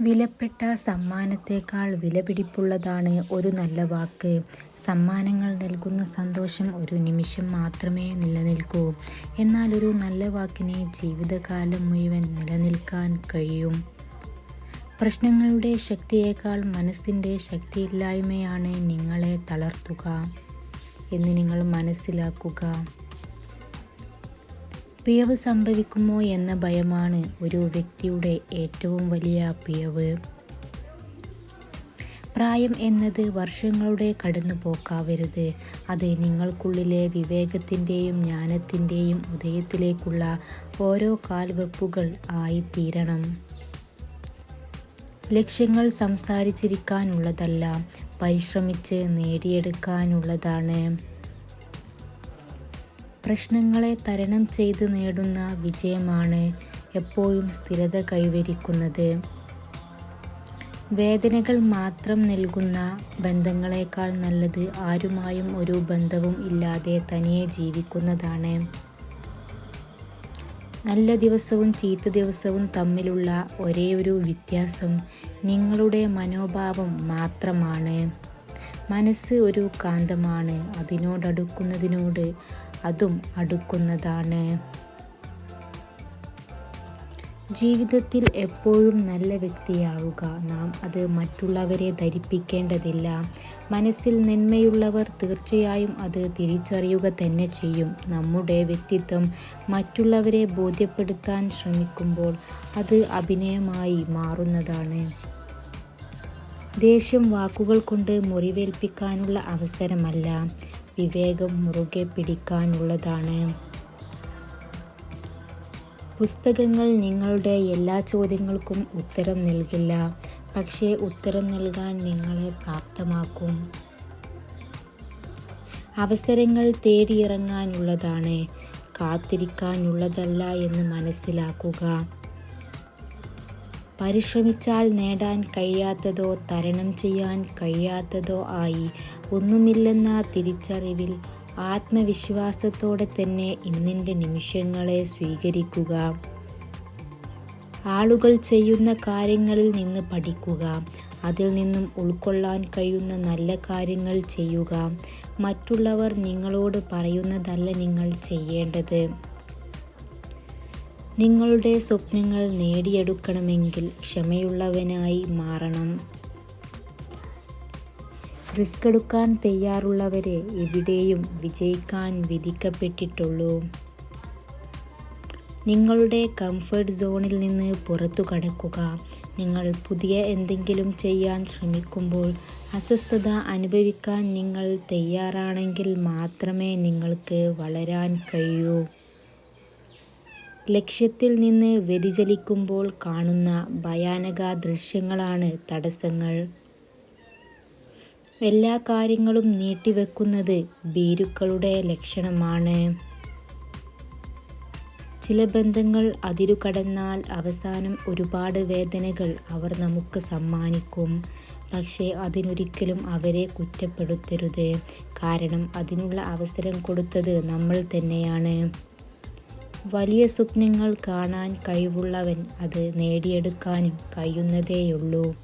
വിലപ്പെട്ട സമ്മാനത്തേക്കാൾ വിലപിടിപ്പുള്ളതാണ് ഒരു നല്ല വാക്ക്. സമ്മാനങ്ങൾ നൽകുന്ന സന്തോഷം ഒരു നിമിഷം മാത്രമേ നിലനിൽക്കൂ. എന്നാൽ ഒരു നല്ല വാക്കിന് ജീവിതകാലം മുഴുവൻ നിലനിൽക്കാൻ കഴിയും. പ്രശ്നങ്ങളുടെ ശക്തിയേക്കാൾ മനസ്സിന്റെ ശക്തിയില്ലായ്മയാണ് നിങ്ങളെ തളർത്തുക എന്ന് നിങ്ങൾ മനസ്സിലാക്കുക. പിഴവ് സംഭവിക്കുമോ എന്ന ഭയമാണ് ഒരു വ്യക്തിയുടെ ഏറ്റവും വലിയ പിഴവ്. പ്രായം എന്നത് വർഷങ്ങളുടെ കടന്നുപോക്കാവരുത്. അത് നിങ്ങൾക്കുള്ളിലെ വിവേകത്തിന്റെയും ജ്ഞാനത്തിന്റെയും ഉദയത്തിലേക്കുള്ള ഓരോ കാൽവെപ്പുകൾ ആയിത്തീരണം. ലക്ഷ്യങ്ങൾ സംസാരിച്ചിരിക്കാനുള്ളതല്ല, പരിശ്രമിച്ച് നേടിയെടുക്കാനുള്ളതാണ്. പ്രശ്നങ്ങളെ തരണം ചെയ്ത് നേടുന്ന വിജയമാണ് എപ്പോഴും സ്ഥിരത കൈവരിക്കുന്നത്. വേദനകൾ മാത്രം നൽകുന്ന ബന്ധങ്ങളെക്കാൾ നല്ലത് ആരുമായും ഒരു ബന്ധവും ഇല്ലാതെ തനിയെ ജീവിക്കുന്നതാണ്. നല്ല ദിവസവും ചീത്ത ദിവസവും തമ്മിലുള്ള ഒരേയൊരു വ്യത്യാസം നിങ്ങളുടെ മനോഭാവം മാത്രമാണ്. മനസ്സ് ഒരു കാന്തമാണ്. അതിനോടടുക്കുന്നതിനോട് അതും അടുക്കുന്നതാണ്. ജീവിതത്തിൽ എപ്പോഴും നല്ല വ്യക്തിയാവുക. നാം അത് മറ്റുള്ളവരെ ധരിപ്പിക്കേണ്ടതില്ല. മനസ്സിൽ നന്മയുള്ളവർ തീർച്ചയായും അത് തിരിച്ചറിയുക തന്നെ ചെയ്യും. നമ്മുടെ വ്യക്തിത്വം മറ്റുള്ളവരെ ബോധ്യപ്പെടുത്താൻ ശ്രമിക്കുമ്പോൾ അത് അഭിനയമായി മാറുന്നതാണ്. ദേഷ്യം വാക്കുകൾ കൊണ്ട് മുറിവേൽപ്പിക്കാനുള്ള അവസരമല്ല, വിവേകം മുറുകെ പിടിക്കാനുള്ളതാണ്. പുസ്തകങ്ങൾ നിങ്ങളുടെ എല്ലാ ചോദ്യങ്ങൾക്കും ഉത്തരം നൽകില്ല, പക്ഷേ ഉത്തരം നൽകാൻ നിങ്ങളെ പ്രാപ്തമാക്കും. അവസരങ്ങൾ തേടിയിറങ്ങാനുള്ളതാണ്, കാത്തിരിക്കാനുള്ളതല്ല എന്ന് മനസ്സിലാക്കുക. പരിശ്രമിച്ചാൽ നേടാൻ കഴിയാത്തതോ തരണം ചെയ്യാൻ കഴിയാത്തതോ ആയി ഒന്നുമില്ലെന്ന തിരിച്ചറിവിൽ ആത്മവിശ്വാസത്തോടെ തന്നെ ഇന്നിന്റെ നിമിഷങ്ങളെ സ്വീകരിക്കുക. ആളുകൾ ചെയ്യുന്ന കാര്യങ്ങളിൽ നിന്ന് പഠിക്കുക. അതിൽ നിന്നും ഉൾക്കൊള്ളാൻ കഴിയുന്ന നല്ല കാര്യങ്ങൾ ചെയ്യുക. മറ്റുള്ളവർ നിങ്ങളോട് പറയുന്നതല്ല നിങ്ങൾ ചെയ്യേണ്ടത്. നിങ്ങളുടെ സ്വപ്നങ്ങൾ നേടിയെടുക്കണമെങ്കിൽ ക്ഷമയുള്ളവനായി മാറണം. റിസ്ക് എടുക്കാൻ തയ്യാറുള്ളവരെ എവിടെയും വിജയിക്കാൻ വിധിക്കപ്പെട്ടിട്ടുള്ളൂ. നിങ്ങളുടെ കംഫർട്ട് സോണിൽ നിന്ന് പുറത്തു കടക്കുക നിങ്ങൾ പുതിയ എന്തെങ്കിലും ചെയ്യാൻ ശ്രമിക്കുമ്പോൾ അസ്വസ്ഥത അനുഭവിക്കാൻ നിങ്ങൾ തയ്യാറാണെങ്കിൽ മാത്രമേ നിങ്ങൾക്ക് വളരാൻ കഴിയൂ. ലക്ഷ്യത്തിൽ നിന്ന് വ്യതിചലിക്കുമ്പോൾ കാണുന്ന ഭയാനക ദൃശ്യങ്ങളാണ് തടസ്സങ്ങൾ. എല്ലാ കാര്യങ്ങളും നീട്ടിവെക്കുന്നത് ഭീരുക്കളുടെ ലക്ഷണമാണ്. ചില ബന്ധങ്ങൾ അതിരുകടന്നാൽ അവസാനം ഒരുപാട് വേദനകൾ അവർ നമുക്ക് സമ്മാനിക്കും. പക്ഷേ അതിനൊരിക്കലും അവരെ കുറ്റപ്പെടുത്തരുത്. കാരണം അതിനുള്ള അവസരം കൊടുത്തത് നമ്മൾ തന്നെയാണ്. വലിയ സ്വപ്നങ്ങൾ കാണാൻ കഴിവുള്ളവൻ അത് നേടിയെടുക്കാനും കഴിയുന്നതേയുള്ളൂ.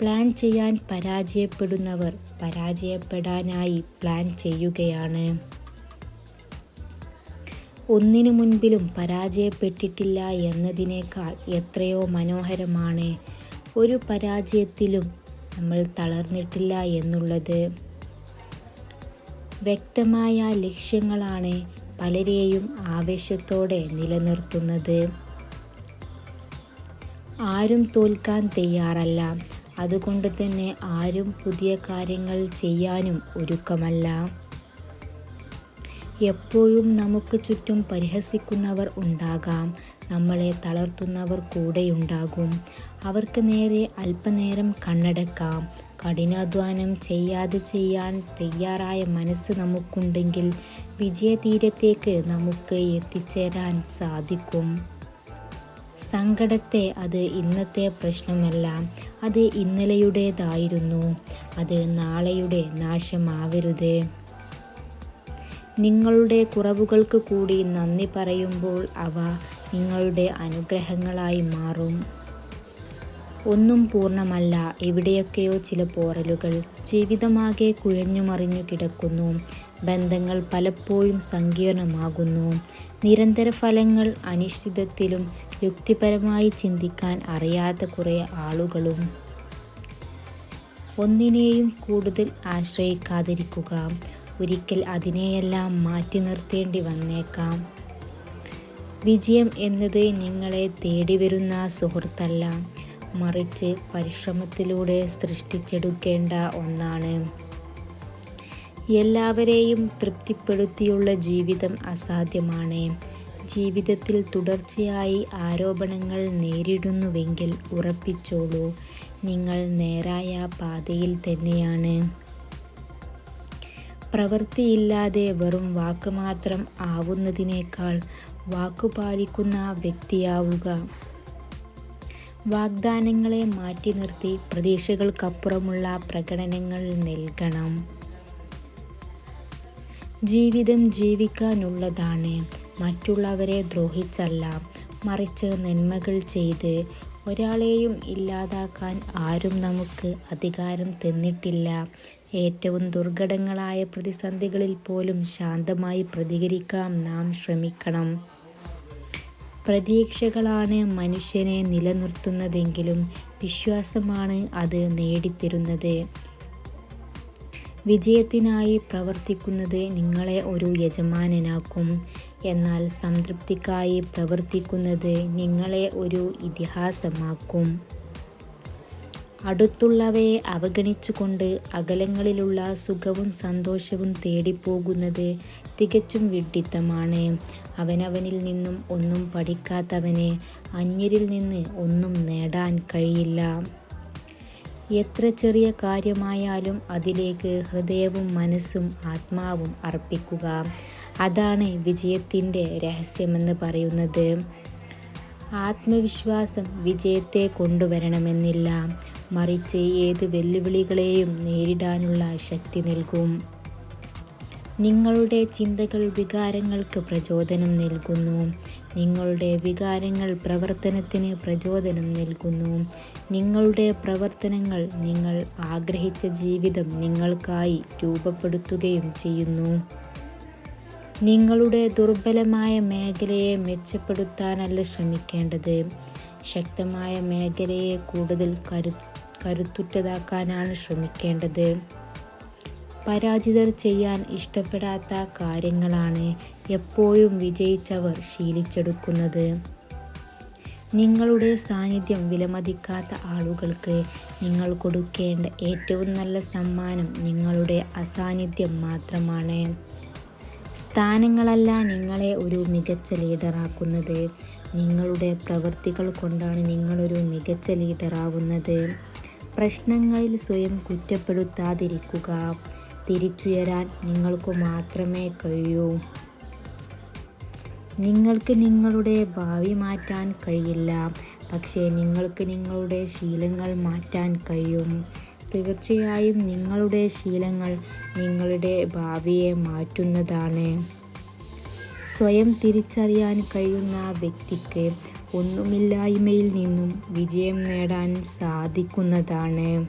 പ്ലാൻ ചെയ്യാൻ പരാജയപ്പെടുന്നവർ പരാജയപ്പെടാനായി പ്ലാൻ ചെയ്യുകയാണ്. ഒന്നിനു മുൻപിലും പരാജയപ്പെട്ടിട്ടില്ല എന്നതിനേക്കാൾ എത്രയോ മനോഹരമാണ് ഒരു പരാജയത്തിലും നമ്മൾ തളർന്നിട്ടില്ല എന്നുള്ളത്. വ്യക്തമായ ലക്ഷ്യങ്ങളാണ് പലരെയും ആവേശത്തോടെ നിലനിർത്തുന്നത്. ആരും തോൽക്കാൻ തയ്യാറല്ല. അതുകൊണ്ട് തന്നെ ആരും പുതിയ കാര്യങ്ങൾ ചെയ്യാനും ഒരുക്കമല്ല. എപ്പോഴും നമുക്ക് ചുറ്റും പരിഹസിക്കുന്നവർ ഉണ്ടാകാം. നമ്മളെ തളർത്തുന്നവർ കൂടെയുണ്ടാകും. അവർക്ക് നേരെ അല്പനേരം കണ്ണടക്കാം. കഠിനാധ്വാനം ചെയ്യാതെ ചെയ്യാൻ തയ്യാറായ മനസ്സ് നമുക്കുണ്ടെങ്കിൽ വിജയതീരത്തേക്ക് നമുക്ക് എത്തിച്ചേരാൻ സാധിക്കും. സങ്കടത്തെ അത് ഇന്നത്തെ പ്രശ്നമല്ല, അത് ഇന്നലെയുടേതായിരുന്നു. അത് നാളെയുടെ നാശമാവരുത്. നിങ്ങളുടെ കുറവുകൾക്ക് കൂടി നന്ദി പറയുമ്പോൾ അവ നിങ്ങളുടെ അനുഗ്രഹങ്ങളായി മാറും. ഒന്നും പൂർണമല്ല. എവിടെയൊക്കെയോ ചില പോറലുകൾ ജീവിതമാകെ കുഴഞ്ഞുമറിഞ്ഞു കിടക്കുന്നു. ബന്ധങ്ങൾ പലപ്പോഴും സങ്കീർണമാകുന്നു. നിരന്തര ഫലങ്ങൾ അനിശ്ചിതത്തിലും യുക്തിപരമായി ചിന്തിക്കാൻ അറിയാത്ത കുറേ ആളുകളും ഒന്നിനെയും കൂടുതൽ ആശ്രയിക്കാതിരിക്കുക. ഒരിക്കൽ അതിനെയെല്ലാം മാറ്റി നിർത്തേണ്ടി വന്നേക്കാം. വിജയം എന്നത് നിങ്ങളെ തേടി വരുന്ന സുഹൃത്തല്ല. മറിച്ച് പരിശ്രമത്തിലൂടെ സൃഷ്ടിച്ചെടുക്കേണ്ട ഒന്നാണ്. എല്ലാവരെയും തൃപ്തിപ്പെടുത്തിയുള്ള ജീവിതം അസാധ്യമാണ്. ജീവിതത്തിൽ തുടർച്ചയായി ആരോപണങ്ങൾ നേരിടുന്നുവെങ്കിൽ ഉറപ്പിച്ചോളൂ. നിങ്ങൾ നേരായ പാതയിൽ തന്നെയാണ്. പ്രവൃത്തിയില്ലാതെ വെറും വാക്ക് മാത്രം ആവുന്നതിനേക്കാൾ വാക്കുപാലിക്കുന്ന വ്യക്തിയാവുക. വാഗ്ദാനങ്ങളെ മാറ്റി നിർത്തി പ്രതീക്ഷകൾക്കപ്പുറമുള്ള പ്രകടനങ്ങൾ നൽകണം. ജീവിതം ജീവിക്കാനുള്ളതാണ്. മറ്റുള്ളവരെ ദ്രോഹിച്ചല്ല മറിച്ച് നന്മകൾ ചെയ്ത് ഒരാളെയും ഇല്ലാതാക്കാൻ ആരും നമുക്ക് അധികാരം തന്നിട്ടില്ല. ഏറ്റവും ദുർഘടങ്ങളായ പ്രതിസന്ധികളിൽ പോലും ശാന്തമായി പ്രതികരിക്കാം നാം ശ്രമിക്കണം. പ്രതീക്ഷകളാണ് മനുഷ്യനെ നിലനിർത്തുന്നതെങ്കിലും വിശ്വാസമാണ് അത് നേടിത്തരുന്നത്. വിജയത്തിനായി പ്രവർത്തിക്കുന്നത് നിങ്ങളെ ഒരു യജമാനനാക്കും. എന്നാൽ സംതൃപ്തിക്കായി പ്രവർത്തിക്കുന്നത് നിങ്ങളെ ഒരു ഇതിഹാസമാക്കും. അടുത്തുള്ളവയെ അവഗണിച്ചുകൊണ്ട് അകലങ്ങളിലുള്ള സുഖവും സന്തോഷവും തേടിപ്പോകുന്നത് തികച്ചും വിഡ്ഢിത്തമാണ്. അവനവനിൽ നിന്നും ഒന്നും പഠിക്കാത്തവനെ അന്യരിൽ നിന്ന് ഒന്നും നേടാൻ കഴിയില്ല. എത്ര ചെറിയ കാര്യമായാലും അതിലേക്ക് ഹൃദയവും മനസ്സും ആത്മാവും അർപ്പിക്കുക. അതാണ് വിജയത്തിന്റെ രഹസ്യമെന്ന് പറയുന്നത്. ആത്മവിശ്വാസം വിജയത്തെ കൊണ്ടുവരണമെന്നില്ല. മറിച്ച് ഏത് വെല്ലുവിളികളെയും നേരിടാനുള്ള ശക്തി നൽകും. നിങ്ങളുടെ ചിന്തകൾ വികാരങ്ങൾക്ക് പ്രചോദനം നൽകുന്നു. നിങ്ങളുടെ വികാരങ്ങൾ പ്രവർത്തനത്തിന് പ്രചോദനം നൽകുന്നു. നിങ്ങളുടെ പ്രവർത്തനങ്ങൾ നിങ്ങൾ ആഗ്രഹിച്ച ജീവിതം നിങ്ങൾക്കായി രൂപപ്പെടുത്തുകയും ചെയ്യുന്നു. നിങ്ങളുടെ ദുർബലമായ മേഖലയെ മെച്ചപ്പെടുത്താനല്ല ശ്രമിക്കേണ്ടത്. ശക്തമായ മേഖലയെ കൂടുതൽ കരു കരുത്തുറ്റതാക്കാനാണ് ശ്രമിക്കേണ്ടത്. പരാജിതർ ചെയ്യാൻ ഇഷ്ടപ്പെടാത്ത കാര്യങ്ങളാണ് എപ്പോഴും വിജയിച്ചവർ ശീലിച്ചെടുക്കുന്നത്. നിങ്ങളുടെ സാന്നിധ്യം വിലമതിക്കാത്ത ആളുകൾക്ക് നിങ്ങൾ കൊടുക്കേണ്ട ഏറ്റവും നല്ല സമ്മാനം നിങ്ങളുടെ അസാന്നിധ്യം മാത്രമാണ്. സ്ഥാനങ്ങളല്ല നിങ്ങളെ ഒരു മികച്ച ലീഡറാക്കുന്നത്. നിങ്ങളുടെ പ്രവൃത്തികൾ കൊണ്ടാണ് നിങ്ങളൊരു മികച്ച ലീഡറാവുന്നത്. പ്രശ്നങ്ങളിൽ സ്വയം കുറ്റപ്പെടുത്താതിരിക്കുക. തിരിച്ചുയരാൻ നിങ്ങൾക്ക് മാത്രമേ കഴിയൂ. നിങ്ങൾക്ക് നിങ്ങളുടെ ഭാവി മാറ്റാൻ കഴിയില്ല. പക്ഷേ നിങ്ങൾക്ക് നിങ്ങളുടെ ശീലങ്ങൾ മാറ്റാൻ കഴിയും. തീർച്ചയായും നിങ്ങളുടെ ശീലങ്ങൾ നിങ്ങളുടെ ഭാവിയെ മാറ്റുന്നതാണ്. സ്വയം തിരിച്ചറിയാൻ കഴിയുന്ന വ്യക്തിക്ക് ഒന്നുമില്ലായ്മയിൽ നിന്നും വിജയം നേടാൻ സാധിക്കുന്നതാണ്.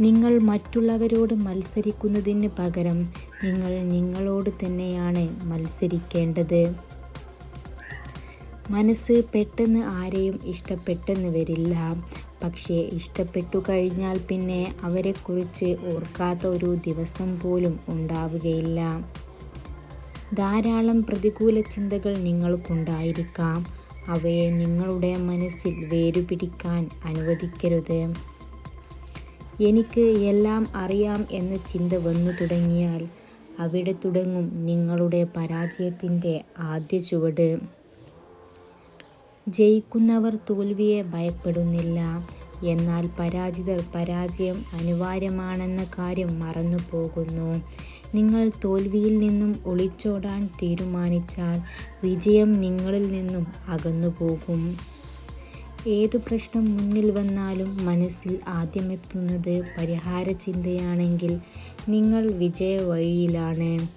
നിങ്ങൾ മറ്റുള്ളവരോട് മത്സരിക്കുന്നതിന് പകരം നിങ്ങൾ നിങ്ങളോട് തന്നെയാണ് മത്സരിക്കേണ്ടത്. മനസ്സ് പെട്ടെന്ന് ആരെയും ഇഷ്ടപ്പെട്ടെന്ന് വരില്ല. പക്ഷേ ഇഷ്ടപ്പെട്ടു കഴിഞ്ഞാൽ പിന്നെ അവരെക്കുറിച്ച് ഓർക്കാത്ത ഒരു ദിവസം പോലും ഉണ്ടാവുകയില്ല. ധാരാളം പ്രതികൂല ചിന്തകൾ നിങ്ങൾക്കുണ്ടായിരിക്കാം. അവയെ നിങ്ങളുടെ മനസ്സിൽ വേരുപിടിക്കാൻ അനുവദിക്കരുത്. എനിക്ക് എല്ലാം അറിയാം എന്ന ചിന്ത വന്നു തുടങ്ങിയാൽ അവിടെ തുടങ്ങും നിങ്ങളുടെ പരാജയത്തിന്റെ ആദ്യ ചുവട്. ജയിക്കുന്നവർ തോൽവിയെ ഭയപ്പെടുന്നില്ല. എന്നാൽ പരാജിതർ പരാജയം അനിവാര്യമാണെന്ന കാര്യം മറന്നു പോകുന്നു. നിങ്ങൾ തോൽവിയിൽ നിന്നും ഒളിച്ചോടാൻ തീരുമാനിച്ചാൽ വിജയം നിങ്ങളിൽ നിന്നും അകന്നു പോകും. ഏതു പ്രശ്നം മുന്നിൽ വന്നാലും മനസ്സിൽ ആദ്യമെത്തുന്നത് പരിഹാര ചിന്തയാണെങ്കിൽ നിങ്ങൾ വിജയ വഴിയിലാണ്.